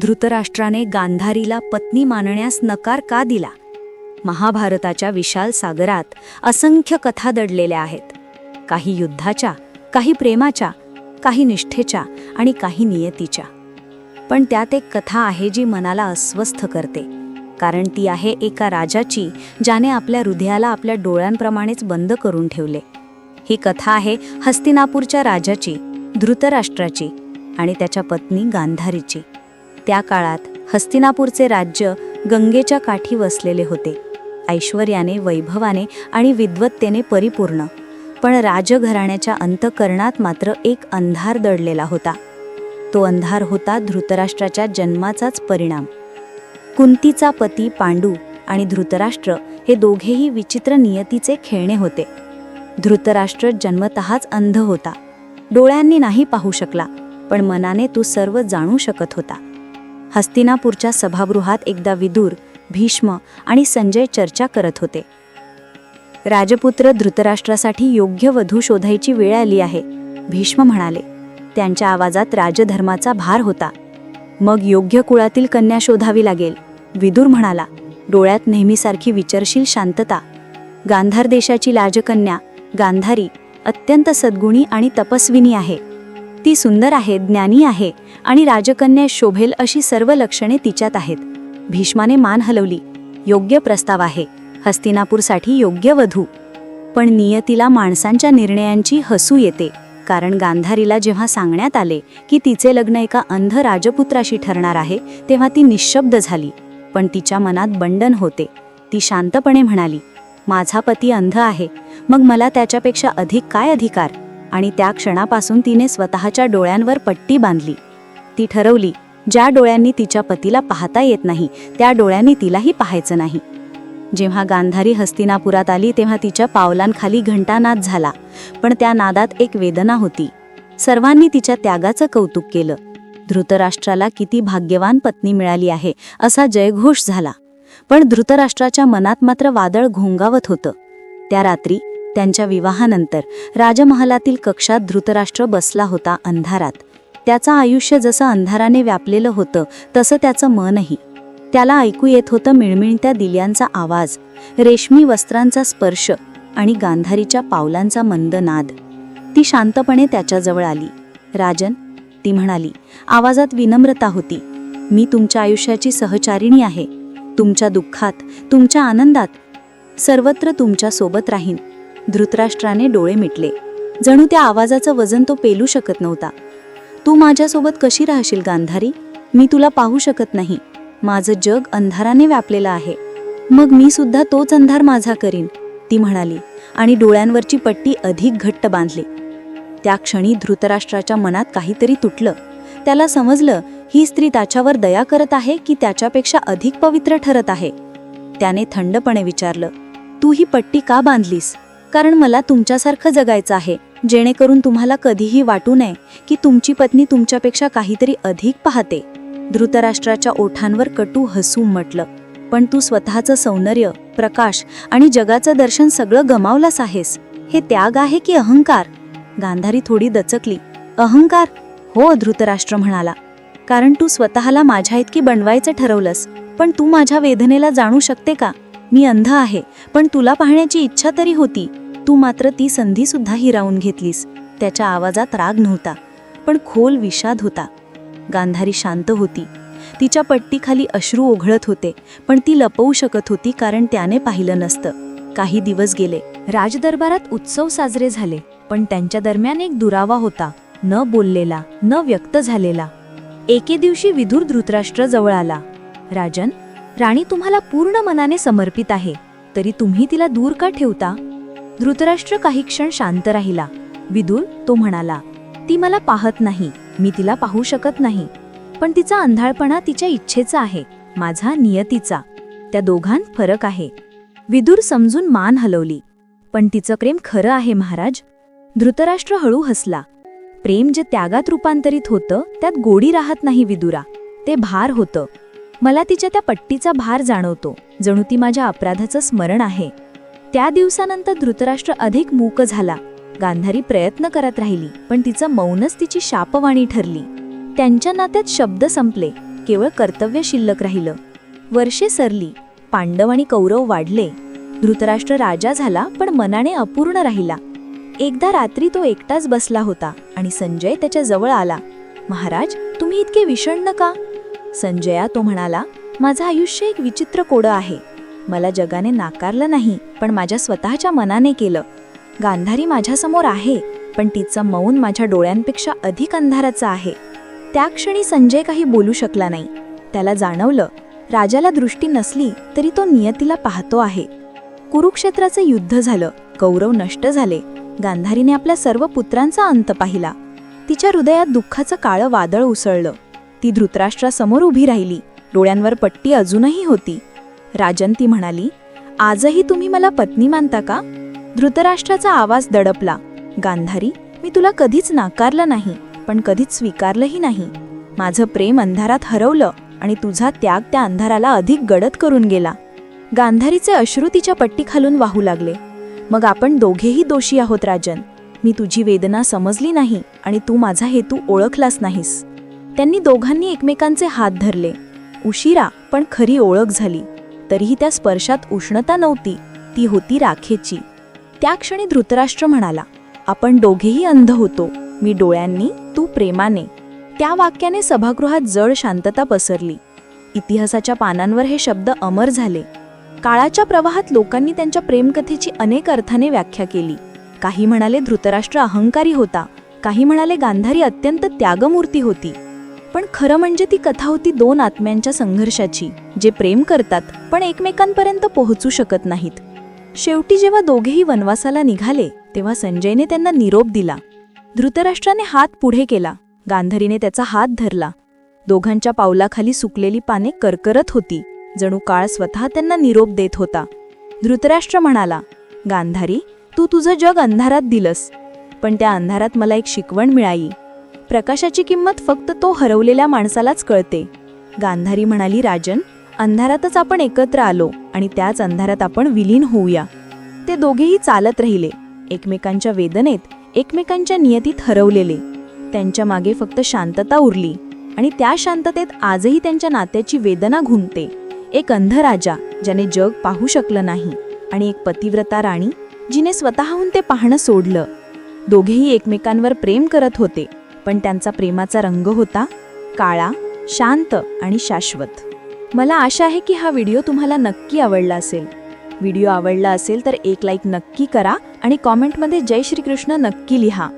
धृतराष्ट्राने गांधारीला पत्नी मानण्यास नकार का दिला? महाभारताच्या विशाल सागरात असंख्य कथा दडलेल्या आहेत. काही युद्धाच्या काही प्रेमाच्या काही निष्ठेच्या आणि काही नियतीच्या. पण त्यात एक कथा आहे जी मनाला अस्वस्थ करते. कारण ती आहे एका राजाची ज्याने आपल्या हृदयाला आपल्या डोळ्यांप्रमाणेच बंद करून ठेवले. ही कथा आहे हस्तिनापूरच्या राजाची धृतराष्ट्राची आणि त्याच्या पत्नी गांधारीची. त्या काळात हस्तिनापूरचे राज्य गंगेच्या काठी वसलेले होते. ऐश्वर्याने वैभवाने आणि विद्वत्तेने परिपूर्ण. पण राजघराण्याच्या अंतकरणात मात्र एक अंधार दडलेला होता. तो अंधार होता धृतराष्ट्राच्या जन्माचाच परिणाम. कुंतीचा पती पांडू आणि धृतराष्ट्र हे दोघेही विचित्र नियतीचे खेळणे होते. धृतराष्ट्र जन्मतःच अंध होता. डोळ्यांनी नाही पाहू शकला पण मनाने तो सर्व जाणू शकत होता. हस्तिनापूरच्या सभागृहात एकदा विदूर भीष्म आणि संजय चर्चा करत होते. राजपुत्र धृतराष्ट्रासाठी योग्य वधू शोधायची वेळ आली आहे भीष्म म्हणाले. त्यांच्या आवाजात राजधर्माचा भार होता. मग योग्य कुळातील कन्या शोधावी लागेल विदूर म्हणाला. डोळ्यात नेहमीसारखी विचरशील शांतता. गांधार देशाची लाजकन्या गांधारी अत्यंत सद्गुणी आणि तपस्विनी आहे. ती सुंदर आहे ज्ञानी आहे आणि राजकन्या शोभेल अशी सर्व लक्षणे तिच्यात आहेत. भीष्माने मान हलवली योग्य प्रस्ताव आहे हस्तिनापूरसाठी योग्य वधू. पण नियतीला माणसांच्या निर्णयांची हसू येते कारण गांधारीला जेव्हा सांगण्यात आले की तिचे लग्न एका अंध राजपुत्राशी ठरणार आहे तेव्हा ती निशब्द झाली. पण तिच्या मनात बंडन होते. ती शांतपणे म्हणाली माझा पती अंध आहे मग मला त्याच्यापेक्षा अधिक काय अधिकार? आणि त्या क्षणापासून तिने स्वतःच्या डोळ्यांवर पट्टी बांधली. ती ठरवली ज्या डोळ्यांनी तिच्या पतीला पाहता येत नाही त्या डोळ्यांनी तिलाही पाहायचं नाही. जेव्हा गांधारी हस्तिनापुरात आली तेव्हा तिच्या पावलांखाली घंटानाद झाला पण त्या नादात एक वेदना होती. सर्वांनी तिच्या त्यागाचं कौतुक केलं. धृतराष्ट्राला किती भाग्यवान पत्नी मिळाली आहे असा जयघोष झाला. पण धृतराष्ट्राच्या मनात मात्र वादळ घोंगावत होतं. त्या रात्री त्यांच्या विवाहानंतर राजमहालातील कक्षात धृतराष्ट्र बसला होता अंधारात. त्याचं आयुष्य जसं अंधाराने व्यापलेलं होतं तसं त्याचं मनही. त्याला ऐकू येत होतं मिळमिळत्या दिल्यांचा आवाज रेशमी वस्त्रांचा स्पर्श आणि गांधारीच्या पावलांचा मंद नाद. ती शांतपणे त्याच्याजवळ आली. राजन ती म्हणाली आवाजात विनम्रता होती. मी तुमच्या आयुष्याची सहचारिणी आहे. तुमच्या दुःखात तुमच्या आनंदात. सर्वत्र तुमच्यासोबत राहीन. धृतराष्ट्राने डोळे मिटले. जणू त्या आवाजाचं वजन तो पेलू शकत नव्हता. तू माझ्यासोबत कशी राहशील गांधारी? मी तुला पाहू शकत नाही. माझं जग अंधाराने व्यापलेलं आहे. मग मी सुद्धा तोच अंधार माझा करीन ती म्हणाली आणि डोळ्यांवरची पट्टी अधिक घट्ट बांधली. त्या क्षणी धृतराष्ट्राच्या मनात काहीतरी तुटलं. त्याला समजलं ही स्त्री त्याच्यावर दया करत आहे की त्याच्यापेक्षा अधिक पवित्र ठरत आहे? त्याने थंडपणे विचारलं तू ही पट्टी का बांधलीस? कारण मला तुमच्यासारखं जगायचं आहे जेणेकरून तुम्हाला कधीही वाटू नये की तुमची पत्नी तुमच्यापेक्षा काहीतरी अधिक पाहते. धृतराष्ट्राच्या ओठांवर कटू हसू म्हटलं पण तू स्वतःचं सौंदर्य प्रकाश आणि जगाचं दर्शन सगळं गमावलास आहेस? हे त्याग आहे की अहंकार? गांधारी थोडी दचकली. अहंकार? हो धृतराष्ट्र म्हणाला. कारण तू स्वतःला माझ्या इतकी बनवायचं ठरवलंस पण तू माझ्या वेदनेला जाणू शकते का? मी अंध आहे पण तुला पाहण्याची इच्छा तरी होती. तू मात्र ती संधीसुद्धा हिरावून घेतलीस. त्याच्या आवाजात राग नव्हता पण खोल विषाद होता. गांधारी शांत होती. तिच्या पट्टीखाली अश्रू ओघळत होते पण ती लपवू शकत होती कारण त्याने पाहिलं नसतं. काही दिवस गेले. राजदरबारात उत्सव साजरे झाले पण त्यांच्या दरम्यान एक दुरावा होता. न बोललेला न व्यक्त झालेला. एके दिवशी विधुर धृतराष्ट्र जवळ आला. राजन राणी तुम्हाला पूर्ण मनाने समर्पित आहे. तरी तुम्ही तिला दूर का ठेवता? धृतराष्ट्र काही क्षण शांत राहिला. विदुर तो म्हणाला ती मला पाहत नाही. मी तिला पाहू शकत नाही. पण तिचा अंधाळपणा तिच्या इच्छेचा आहे माझा नियतीचा. त्या दोघांत फरक आहे. विदुर समजून मान हलवली. पण तिचं प्रेम खरं आहे महाराज. धृतराष्ट्र हळू हसला. प्रेम जे त्यागात रूपांतरित होतं त्यात गोडी राहत नाही विदुरा. ते भार होतं. मला तिच्या त्या पट्टीचा भार जाणवतो जणू ती माझ्या अपराधाचं स्मरण आहे. त्या दिवसानंतर धृतराष्ट्र अधिक मूक झाला. गांधारी प्रयत्न करत राहिली पण तिचं मौनच तिची शापवाणी ठरली. त्यांच्या नात्यात शब्द संपले केवळ कर्तव्य शिल्लक राहिलं. वर्षे सरली पांडव आणि कौरव वाढले. धृतराष्ट्र राजा झाला पण मनाने अपूर्ण राहिला. एकदा रात्री तो एकटाच बसला होता आणि संजय त्याच्याजवळ आला. महाराज तुम्ही इतके विषण्ण का? संजया तो म्हणाला माझं आयुष्य एक विचित्र कोडं आहे. मला जगाने नाकारलं नाही पण माझ्या स्वतःच्या मनाने केलं. गांधारी माझ्यासमोर आहे पण तिचं मौन माझ्या डोळ्यांपेक्षा अधिक अंधाराचं आहे. त्या क्षणी संजय काही बोलू शकला नाही. त्याला जाणवलं राजाला दृष्टी नसली तरी तो नियतीला पाहतो आहे. कुरुक्षेत्राचं युद्ध झालं कौरव नष्ट झाले. गांधारीने आपल्या सर्व पुत्रांचा अंत पाहिला. तिच्या हृदयात दुःखाचं काळं वादळ उसळलं. ती धृतराष्ट्रासमोर उभी राहिली. डोळ्यांवर पट्टी अजूनही होती. राजन ती म्हणाली आजही तुम्ही मला पत्नी मानता का? धृतराष्ट्राचा आवाज दडपला गांधारी मी तुला कधीच नाकारलं नाही पण कधीच स्वीकारलंही नाही. माझं प्रेम अंधारात हरवलं आणि तुझा त्याग त्या अंधाराला अधिक गडद करून गेला. गांधारीचे अश्रू तिच्या पट्टीखालून वाहू लागले. मग आपण दोघेही दोषी आहोत राजन. मी तुझी वेदना समजली नाही आणि तू माझा हेतू ओळखलास नाहीस. त्यांनी दोघांनी एकमेकांचे हात धरले. उशिरा पण खरी ओळख झाली. तरीही त्या स्पर्शात उष्णता नव्हती. ती होती राखेची. त्या क्षणी धृतराष्ट्र म्हणाला आपण दोघेही अंध होतो. मी डोळ्यांनी तू प्रेमाने. त्या वाक्याने सभागृहात जड शांतता पसरली. इतिहासाच्या पानांवर हे शब्द अमर झाले. काळाच्या प्रवाहात लोकांनी त्यांच्या प्रेमकथेची अनेक अर्थाने व्याख्या केली. काही म्हणाले धृतराष्ट्र अहंकारी होता. काही म्हणाले गांधारी अत्यंत त्यागमूर्ती होती. पण खरं म्हणजे ती कथा होती दोन आत्म्यांच्या संघर्षाची जे प्रेम करतात पण एकमेकांपर्यंत पोहोचू शकत नाहीत. शेवटी जेव्हा दोघेही वनवासाला निघाले तेव्हा संजयने त्यांना निरोप दिला. धृतराष्ट्राने हात पुढे केला. गांधारीने त्याचा हात धरला. दोघांच्या पावलाखाली सुकलेली पाने करकरत होती. जणू काळ स्वतः त्यांना निरोप देत होता. धृतराष्ट्र म्हणाला गांधारी तू तुझं जग अंधारात दिलंस. पण त्या अंधारात मला एक शिकवण मिळाली. प्रकाशाची किंमत फक्त तो हरवलेल्या माणसालाच कळते. गांधारी म्हणाली राजन अंधारातच आपण एकत्र आलो आणि त्याच अंधारात आपण विलीन होऊया. ते दोघेही चालत राहिले. एकमेकांच्या वेदनेत एकमेकांच्या नियतीत हरवलेले. त्यांच्या मागे फक्त शांतता उरली आणि त्या शांततेत आजही त्यांच्या नात्याची वेदना घुमते. एक अंध राजा ज्याने जग पाहू शकलं नाही आणि एक पतिव्रता राणी जिने स्वतःहून ते पाहणं सोडलं. दोघेही एकमेकांवर प्रेम करत होते. पण त्यांचा प्रेमाचा रंग होता काळा शांत आणि शाश्वत. मला आशा आहे की हा व्हिडिओ तुम्हाला नक्की आवडला असेल. व्हिडिओ आवडला असेल तर एक लाईक नक्की करा आणि कॉमेंटमध्ये जय श्रीकृष्ण नक्की लिहा.